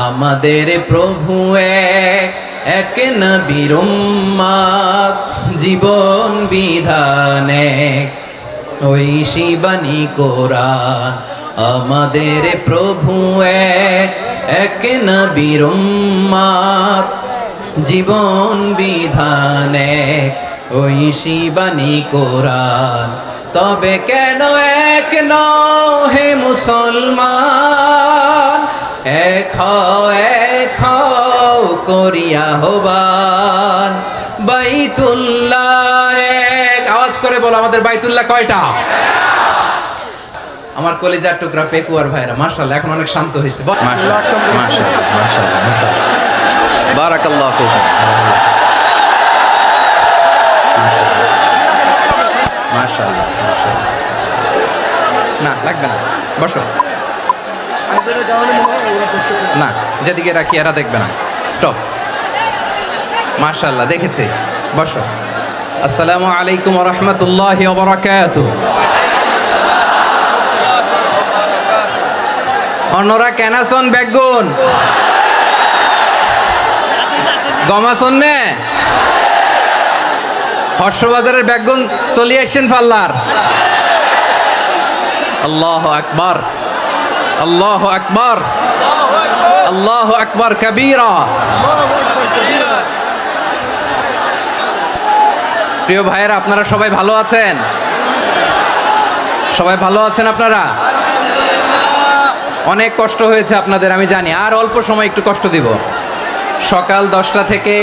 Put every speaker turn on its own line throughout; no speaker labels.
আমাদের প্রভু এক এক জীবন বিধানে ওই শিবানী কোরআন আমাদের প্রভু এক এক জীবন বিধানে ওই শিবানী কোরআন তবে কেন এক নও হে মুসলমান? এখ হও করিয়া হবান। বাইতুল্লাহ এক। আওয়াজ করে বলো, আমাদের বাইতুল্লাহ কয়টা? আমার কলেজার টুকরা পেকুয়ার ভাইরা মার্শাল্লাহ এখন অনেক শান্ত হয়েছে। বারাকাল্লাহ যেদিকে রাখি, এরা দেখবে না। স্টপ মাশাআল্লাহ, দেখেছি। বসো। আসসালামু আলাইকুম রহমতুল্লাহ অন্যরা কেনাসন বেগুন। গমাসন নে। হর্ষবাজারের বেগুন চলিয়ে আসছেন পাল্লার। আল্লাহ আকবার। আল্লাহ আকবার। আল্লাহ আকবার কবীরা। প্রিয় ভাইয়েরা, আপনারা সবাই ভালো আছেন? সবাই ভালো আছেন আপনারা? অনেক কষ্ট হয়েছে আপনাদের, আমি জানি। আর অল্প সময় একটু কষ্ট দিব। সকাল দশটা থেকে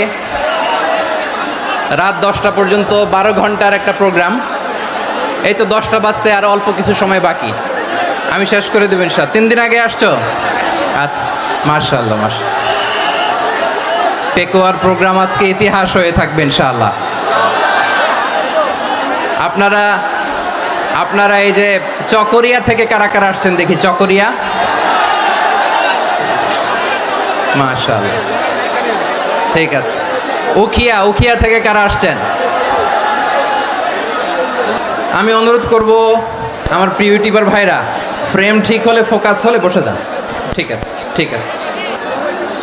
রাত দশটা পর্যন্ত বারো ঘণ্টার একটা প্রোগ্রাম। এই তো দশটা বাজতে আর অল্প কিছু সময় বাকি। আমি শেষ করে দেবেন স্যার তিন দিন আগে আসছো? আচ্ছা। মার্শাল্লাহ মার্শাল পেকোয়ার প্রোগ্রাম আজকে ইতিহাস হয়ে থাকবে, ইনশাআল্লাহ। আপনারা আপনারা এই যে চকরিয়া থেকে কারা কারা আসছেন দেখি, চকরিয়া? মাশাআল্লাহ। ঠিক আছে। উখিয়া উখিয়া থেকে কারা আসছেন? আমি অনুরোধ করব, আমার প্রিয় ইউটিউবার ভাইরা ফ্রেম ঠিক হলে ফোকাস হলে বসে যান। ঠিক আছে ঠিক আছে।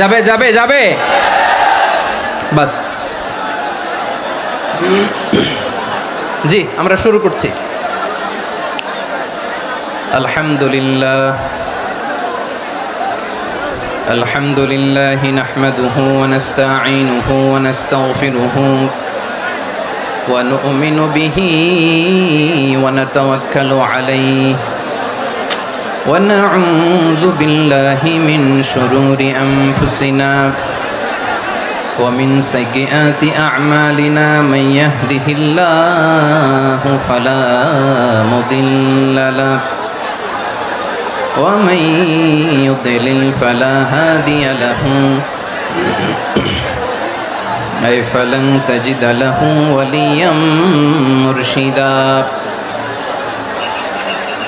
যাবে যাবে যাবে বাস জি আমরা শুরু করছি আলহামদুলিল্লাহ الحمد لله نحمده ونستعينه ونستغفره ونؤمن به ونتوكل عليه ونعوذ بالله من شرور أنفسنا ومن سيئات أعمالنا من يهده الله فلا مضل له ومن يضلل فلا هادي له أي فلن تجد له وليا مرشدا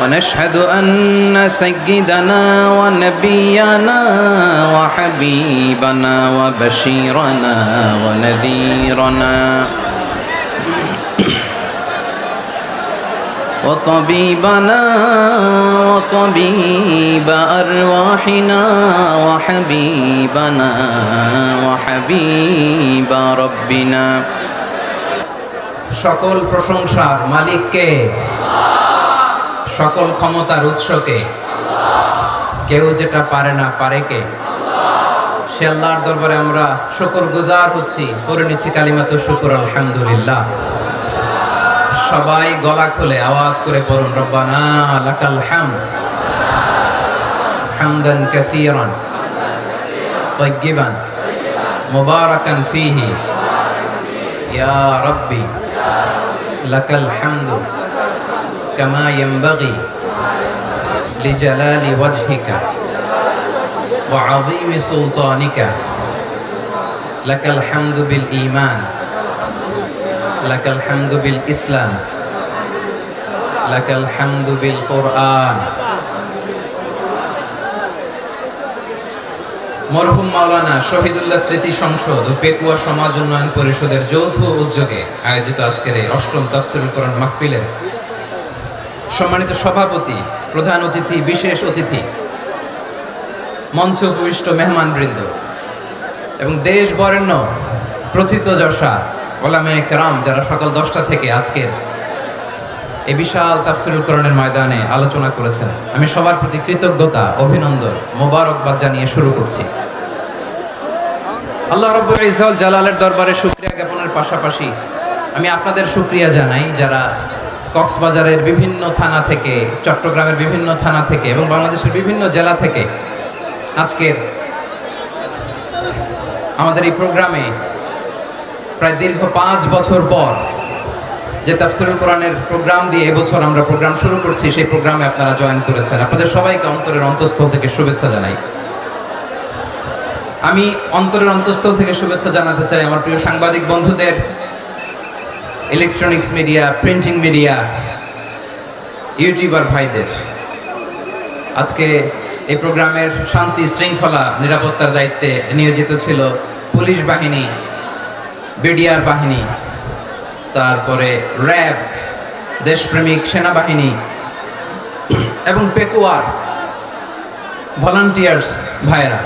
ونشهد ان سيدنا ونبينا وحبيبنا وبشيرنا ونذيرنا وطبيبنا وطبيب أرواحنا وحبيبنا وحبيب ربنا সকল প্রশংসার মালিককে সকল ক্ষমতার উৎসকে কেউ যেটা পারে না পারে কে? সে আল্লাহর দরবারে আমরা শুকুর গুজার হচ্ছি করে নিচ্ছি কালিমাতো শুকুর, আলহামদুলিল্লাহ। সবাই গলা খুলে আওয়াজ করে পড়ুন, রব্বানা লাকাল হাম হামদান কাসীরান মুবারাকান ইয়া লাকাল হামদু كما ينبغي لجلال وجهك وعظيم سلطانك لك الحمد بالإيمان لك الحمد بالإسلام لك الحمد بالقرآن মরহুম মাওলানা শহীদুল্লাহ স্মৃতি সংসদ ও পেকুয়া সমাজ উন্নয়ন পরিষদের যৌথ উদ্যোগে আয়োজিত আজকের এই অষ্টম তাফসিরুল কোরআন মাহফিলের সম্মানিত সভাপতি, প্রধান অতিথি, বিশেষ অতিথি, মঞ্চে উপবিষ্ট মেহমান বৃন্দ এবং দেশ বরেণ্য প্রথিত যশা, ওলামে কেরাম যারা সকাল দশটা থেকে আজকের এই বিশাল তাফসিরুল কোরআনের ময়দানে আলোচনা করেছেন, আমি সবার প্রতি কৃতজ্ঞতা, অভিনন্দন, মোবারকবাদ জানিয়ে শুরু করছি। আল্লাহ রব্বুল ইজাল জালালের দরবারে শুকরিয়া জ্ঞাপনের পাশাপাশি আমি আপনাদের শুকরিয়া জানাই যারা কক্সবাজারের বিভিন্ন থানা থেকে, চট্টগ্রামের বিভিন্ন থানা থেকে এবং বাংলাদেশের বিভিন্ন জেলা থেকে আজকের আমাদের এই প্রোগ্রামে প্রায় দীর্ঘ পাঁচ বছর পর যে তাফসিরুল কোরআনের প্রোগ্রাম দিয়ে এবছর আমরা প্রোগ্রাম শুরু করছি, সেই প্রোগ্রামে আপনারা জয়েন করেছেন। আপনাদের সবাইকে অন্তরের অন্তঃস্থল থেকে শুভেচ্ছা জানাই। আমি অন্তরের অন্তঃস্থল থেকে শুভেচ্ছা জানাতে চাই আমার প্রিয় সাংবাদিক বন্ধুদের। Electronics media printing media YouTuber ভাইদের। আজকে এই প্রোগ্রামের শান্তি, শৃঙ্খলা, নিরাপত্তার দায়িত্বে নিয়োজিত ছিল পুলিশ বাহিনী, বিডিআর বাহিনী, তারপরে র্যাব, দেশপ্রেমিক সেনাবাহিনী এবং পেকুয়ার ভলান্টিয়ার্স ভাইয়েরা।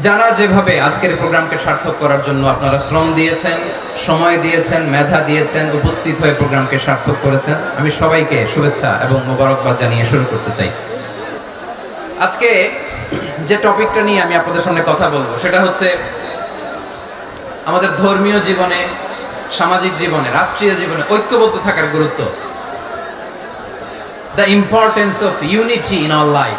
যারা যেভাবে আজকের প্রোগ্রামকে সার্থক করার জন্য আপনারা শ্রম দিয়েছেন, সময় দিয়েছেন, মেধা দিয়েছেন, উপস্থিত হয়ে প্রোগ্রামকে সার্থক করেছেন, আমি সবাইকে শুভেচ্ছা এবং মোবারকবাদ জানিয়ে শুরু করতে চাই। আজকে যে টপিকটা নিয়ে আমি আপনাদের সামনে কথা বলব, সেটা হচ্ছে আমাদের ধর্মীয় জীবনে, সামাজিক জীবনে, রাষ্ট্রীয় জীবনে ঐক্যবদ্ধ থাকার গুরুত্ব। The importance of unity in our life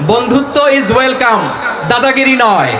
বন্ধুত্ব ইজ ওয়েলকাম দাদাগিরি নয়।